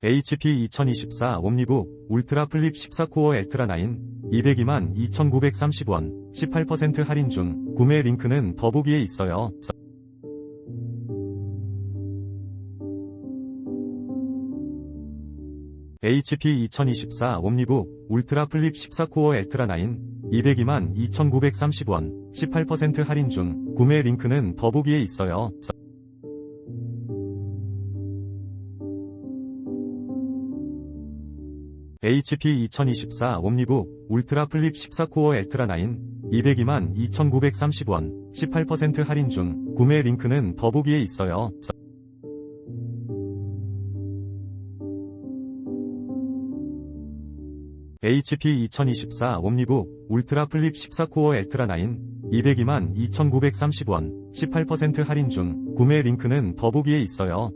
HP 2024 옴니북 울트라 플립 14코어 엘트라 9 202만 2,930원 18% 할인 중 구매 링크는 더보기에 있어요. HP 2024 옴니북 울트라 플립 14코어 엘트라 9 202만 2,930원 18% 할인 중 구매 링크는 더보기에 있어요. HP 2024 옴니북 울트라 플립 14코어 엘트라 9 202만 2,930원 18% 할인 중 구매 링크는 더보기에 있어요. HP 2024 옴니북 울트라 플립 14코어 엘트라 9 202만 2,930원 18% 할인 중 구매 링크는 더보기에 있어요.